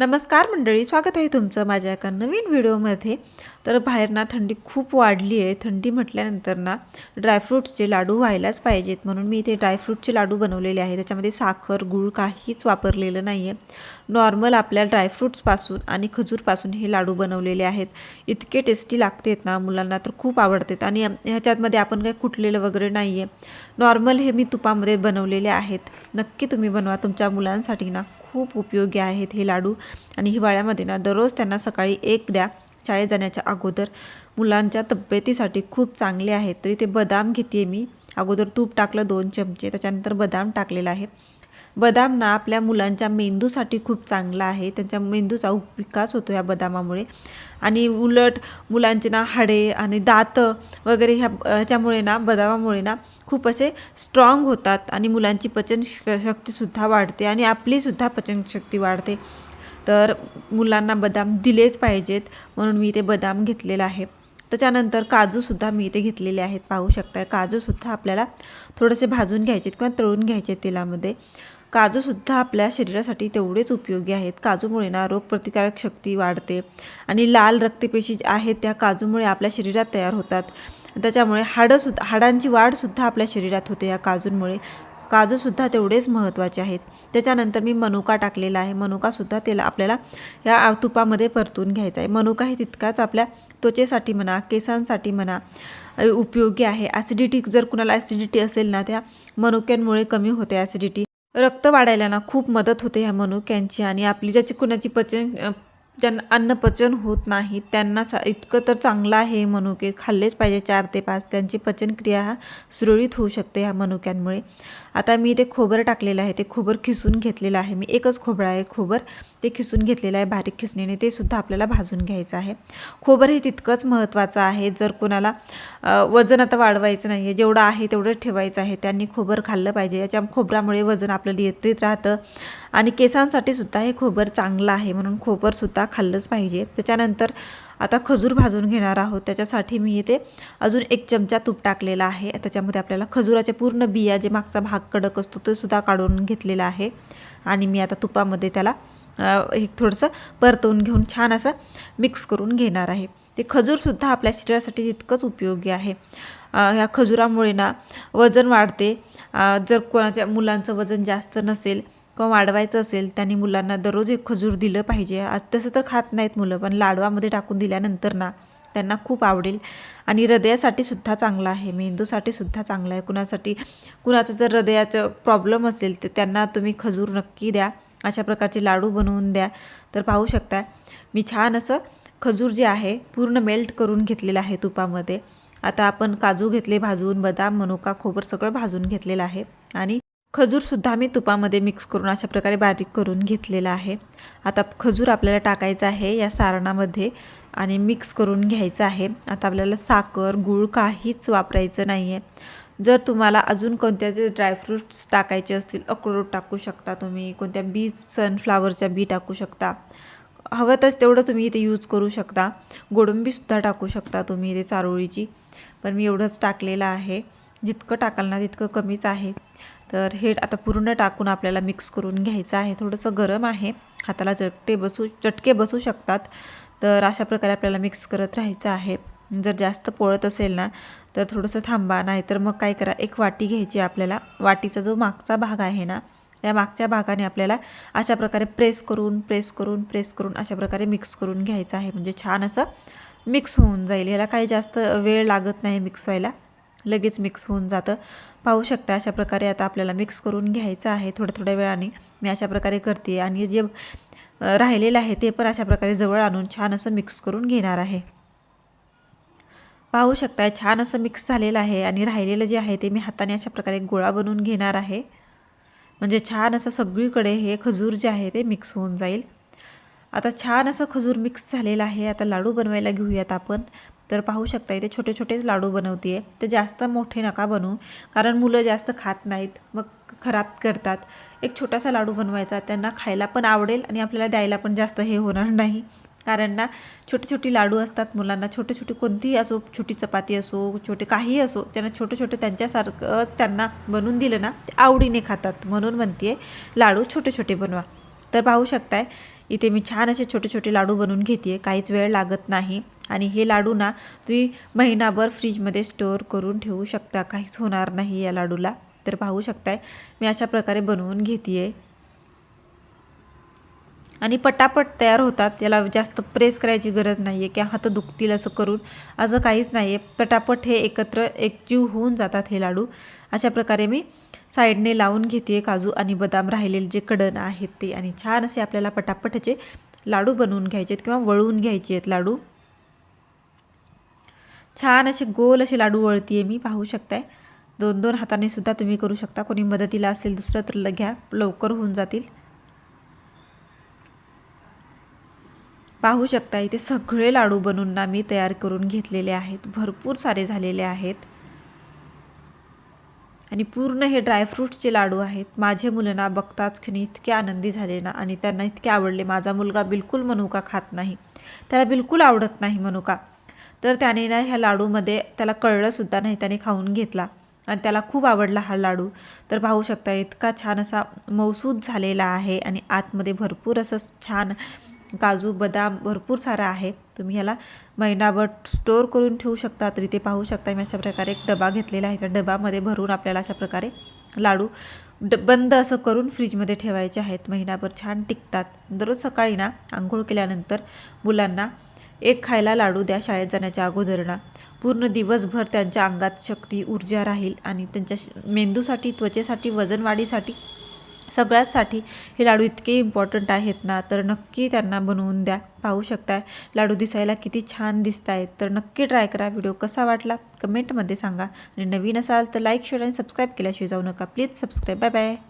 नमस्कार मंडळी स्वागत आहे तुमचं माझ्या एका नवीन व्हिडिओमध्ये. तर बाहेर ना थंडी खूप वाढली आहे. थंडी म्हटल्यानंतर ना ड्रायफ्रूट्सचे लाडू व्हायलाच पाहिजेत. म्हणून मी इथे ड्रायफ्रूटचे लाडू बनवलेले आहे त्याच्यामध्ये साखर गूळ काहीच वापरलेलं नाही आहे नॉर्मल आपल्या ड्रायफ्रूट्सपासून आणि खजूरपासून हे लाडू बनवलेले आहेत. इतके टेस्टी लागतेत ना मुलांना तर खूप आवडतात. आणि ह्याच्यातमध्ये आपण काही कुटलेलं वगैरे नाही आहे नॉर्मल हे मी तुपामध्ये बनवलेले आहेत. नक्की तुम्ही बनवा. तुमच्या मुलांसाठी ना. खूप उपयोगी आहेत हे लाडू. आणि हिवाळ्यामध्ये ना दररोज त्यांना सकाळी एक द्या शाळेत जाण्याच्या अगोदर. मुलांच्या तब्येतीसाठी खूप चांगले आहेत. तरी ते बदाम घेते मी. अगोदर तूप टाकलं दोन चमचे त्याच्यानंतर बदाम टाकलेला आहे. बदाम ना आपल्या मुलांच्या मेंदूसाठी खूप चांगला आहे. त्यांच्या मेंदूचा उप- विकास होतो या बदामामुळे. आणि उलट मुलांचे ना हाडे आणि दात वगैरे ह्या ह्याच्यामुळे ना बदामामुळे ना खूप असे स्ट्रॉंग होतात आणि मुलांची पचन श- शक्तीसुद्धा वाढते आणि आपलीसुद्धा पचनशक्ती वाढते. तर मुलांना बदाम दिलेच पाहिजेत म्हणून मी ते बदाम घेतलेला आहे. त्याच्यानंतर काजूसुद्धा मी इथे घेतलेले आहेत पाहू शकता काजूसुद्धा आपल्याला थोडेसे भाजून घ्यायचे किंवा तळून घ्यायचे तेलामध्ये. काजूसुद्धा आपल्या शरीरासाठी तेवढेच उपयोगी आहेत. काजूमुळे ना रोगप्रतिकारक शक्ती वाढते आणि लाल रक्तपेशी ज्या आहेत त्या काजूमुळे आपल्या शरीरात तयार होतात. त्याच्यामुळे हाडंसुद्धा हाडांची वाढसुद्धा आपल्या शरीरात होते या काजूंमुळे. काजूसुद्धा तेवढेच महत्त्वाचे आहेत. त्याच्यानंतर मी मनुका टाकलेला आहे. मनुकासुद्धा त्याला आपल्याला या तुपामध्ये परतून घ्यायचा आहे. मनुका हे तितकाच आपल्या त्वचेसाठी म्हणा केसांसाठी म्हणा उपयोगी आहे. ॲसिडिटी जर कुणाला ॲसिडिटी असेल ना त्या मनुक्यांमुळे कमी होते ॲसिडिटी रक्त वाढायला ना खूप मदत होते ह्या मनुक्यांची आणि आपली ज्याची कुणाची पचन ज्यांना अन्नपचन होत नाही त्यांना चा- इतकं तर चांगलं आहे मनुके खाल्लेच पाहिजे चार ते पाच त्यांची पचनक्रिया हा सुरळीत होऊ शकते ह्या मनुक्यांमुळे. आता मी ते खोबर टाकलेलं आहे ते खोबर खिसून घेतलेलं आहे. मी एकच खोबरं आहे खोबर ते खिसून घेतलेलं आहे बारीक खिसणीने ते सुद्धा आपल्याला भाजून घ्यायचं आहे. खोबर हे तितकंच महत्त्वाचं आहे जर कोणाला वजन आता वाढवायचं नाही आहे जेवढं आहे तेवढं ठेवायचं आहे त्यांनी खोबर खाल्लं पाहिजे. याच्या खोबरामुळे वजन आपलं नियंत्रित राहतं. आणि केसांसाठी सुद्धा हे खोबर चांगलं आहे म्हणून खोबरसुद्धा खाल्लंच पाहिजे. त्याच्यानंतर आता खजूर भाजून घेणार आहोत. त्याच्यासाठी मी इथे अजून एक चमचा तूप टाकलेला आहे. त्याच्यामध्ये आपल्याला खजुराच्या पूर्ण बिया जे मागचा भाग कडक असतो तो सुद्धा काढून घेतलेला आहे. आणि मी आता तुपामध्ये त्याला एक थोडंसं परतवून घेऊन छान असं मिक्स करून घेणार आहे. ते खजूरसुद्धा आपल्या शरीरासाठी तितकंच उपयोगी आहे. ह्या खजुरामुळे ना वजन वाढते. जर कोणाच्या मुलांचं वजन जास्त नसेल किंवा वाढवायचं असेल त्यांनी मुलांना दररोज एक खजूर दिलं पाहिजे. आज तसं तर खात नाहीत मुलं पण लाडवामध्ये टाकून दिल्यानंतर ना त्यांना खूप आवडेल. आणि हृदयासाठी सुद्धा चांगलं आहे. मेंदूसाठी सुद्धा चांगला आहे. कुणासाठी कुणाचं जर हृदयाचं प्रॉब्लेम असेल तर त्यांना तुम्ही खजूर नक्की द्या. अशा प्रकारचे लाडू बनवून द्या. तर पाहू शकता मी छान असं खजूर जे आहे पूर्ण मेल्ट करून घेतलेलं आहे तुपामध्ये. आता आपण काजू घेतले भाजून बदाम मनुका खोबर सगळं भाजून घेतलेलं आहे. आणि खजूरसुद्धा मी तुपामध्ये मिक्स करून अशा प्रकारे बारीक करून घेतलेला आहे. आता खजूर आपल्याला टाकायचं आहे या सारणामध्ये आणि मिक्स करून घ्यायचं आहे. आता आपल्याला साखर गूळ काहीच वापरायचं नाही आहे जर तुम्हाला अजून कोणत्याचे ड्रायफ्रूट्स टाकायचे असतील अक्रोड टाकू शकता तुम्ही कोणत्या बी सनफ्लावरच्या बी टाकू शकता. हवं तच तेवढं तुम्ही इथे यूज करू शकता. गोडंबीसुद्धा टाकू शकता तुम्ही इथे चारोळीची. पण मी एवढंच टाकलेलं आहे. जितकं टाकाल ना तितकं कमीच आहे. तर हे आता पूर्ण टाकून आपल्याला मिक्स करून घ्यायचं आहे. थोडंसं गरम आहे. हाताला चटके बसू चटके बसू शकतात. तर अशा प्रकारे आपल्याला मिक्स करत राहायचं आहे. जर जास्त पोळत असेल ना तर थोडंसं थांबा. नाही तर मग काय करा एक वाटी घ्यायची आपल्याला. वाटीचा जो मागचा भाग आहे ना त्या मागच्या भागाने आपल्याला अशा प्रकारे प्रेस करून प्रेस करून प्रेस करून अशा प्रकारे मिक्स करून घ्यायचं आहे. म्हणजे छान असं मिक्स होऊन जाईल. याला काही जास्त वेळ लागत नाही मिक्स व्हायला. लगेच मिक्स होऊन जातं. पाहू शकता अशा प्रकारे आता आपल्याला मिक्स करून घ्यायचं आहे थोड्या थोड्या वेळाने. मी अशा प्रकारे करते आणि जे राहिलेलं आहे ते पण अशा प्रकारे जवळ आणून छान असं मिक्स करून घेणार आहे. पाहू शकता छान असं मिक्स झालेलं आहे आणि राहिलेलं जे आहे ते मी हाताने अशा प्रकारे गोळा बनवून घेणार आहे. म्हणजे छान असं सगळीकडे हे खजूर जे आहे ते मिक्स होऊन जाईल. आता छान असं खजूर मिक्स झालेलं आहे. आता लाडू बनवायला घेऊयात आपण. तर पाहू शकता इथे छोटे छोटेच लाडू बनवते आहे ते जास्त मोठे नका बनवू कारण मुलं जास्त खात नाहीत मग खराब करतात. एक छोटासा लाडू बनवायचा त्यांना खायला पण आवडेल आणि आपल्याला द्यायला पण जास्त हे होणार नाही. कारण ना छोटे छोटी लाडू असतात मुलांना छोटे छोटे कोणतीही असो छोटी चपाती असो छोटे काही असो त्यांना छोटे छोटे त्यांच्यासारखं त्यांना बनवून दिलं ना ते आवडीने खातात. म्हणून म्हणते लाडू छोटे छोटे बनवा. तर पाहू शकताय इथे मी छान असे छोटे छोटे लाडू बनवून घेते काहीच वेळ लागत नाही. आणि हे लाडू ना तुम्ही महिनाभर फ्रीजमध्ये स्टोअर करून ठेवू शकता काहीच होणार नाही या लाडूला. तर पाहू शकताय मी अशा प्रकारे बनवून घेते आहे आणि पटापट तयार होतात. याला जास्त प्रेस करायची गरज नाही आहे किंवा हात दुखतील असं करून. असं काहीच नाही आहे पटापट हे एकत्र एकजीव होऊन जातात हे लाडू. अशा प्रकारे मी साईडने लावून घेते काजू आणि बदाम राहिलेले जे कडण आहेत ते. आणि छान असे आपल्याला पटापटचे लाडू बनवून घ्यायचे आहेत किंवा वळवून घ्यायचे आहेत लाडू. छान असे गोल असे लाडू वळती आहे मी पाहू शकताय. दोन दोन हाताने सुद्धा तुम्ही करू शकता. कोणी मदतीला असेल दुसरं तर ल- घ्या. लवकर होऊन जातील. पाहू शकता इथे सगळे लाडू बनवून ना मी तयार करून घेतलेले आहेत. भरपूर सारे झालेले आहेत. आणि पूर्ण हे ड्रायफ्रूट्सचे लाडू आहेत. माझे मुलं ना बघताच क्षणी इतके आनंदी झाले ना आणि त्यांना इतके आवडले. माझा मुलगा बिलकुल मनुका खात नाही. त्याला बिलकुल आवडत नाही मनुका. तर त्याने ना ह्या लाडूमध्ये त्याला कळलंसुद्धा नाही. त्याने खाऊन घेतला आणि त्याला खूप आवडला हा लाडू. तर पाहू शकता इतका छान असा मौसूद झालेला आहे आणि आतमध्ये भरपूर असं छान काजू बदाम भरपूर सारा आहे. तुम्ही ह्याला महिनाभर स्टोअर करून ठेवू शकता. तर इथे पाहू शकता मी अशा प्रकारे एक डबा घेतलेला आहे. त्या डबामध्ये भरून आपल्याला अशा प्रकारे लाडू ड बंद असं करून फ्रीजमध्ये ठेवायचे आहेत. महिनाभर छान टिकतात. दररोज सकाळी ना आंघोळ केल्यानंतर मुलांना एक खायला लाडू द्या शाळेत जाण्याच्या अगोदर ना पूर्ण दिवसभर त्यांच्या अंगात शक्ती ऊर्जा राहील आणि त्यांच्या श- मेंदूसाठी त्वचेसाठी वजनवाढीसाठी सगळ्याचसाठी हे लाडू इतके इम्पॉर्टंट आहेत ना तर नक्की त्यांना बनवून द्या. पाहू शकताय लाडू दिसायला किती छान दिसत आहेत तर नक्की ट्राय करा व्हिडिओ कसा वाटला कमेंटमध्ये सांगा. आणि नवीन असाल तर लाईक शेअर आणि सबस्क्राईब केल्याशिवाय जाऊ नका. Please subscribe bye bye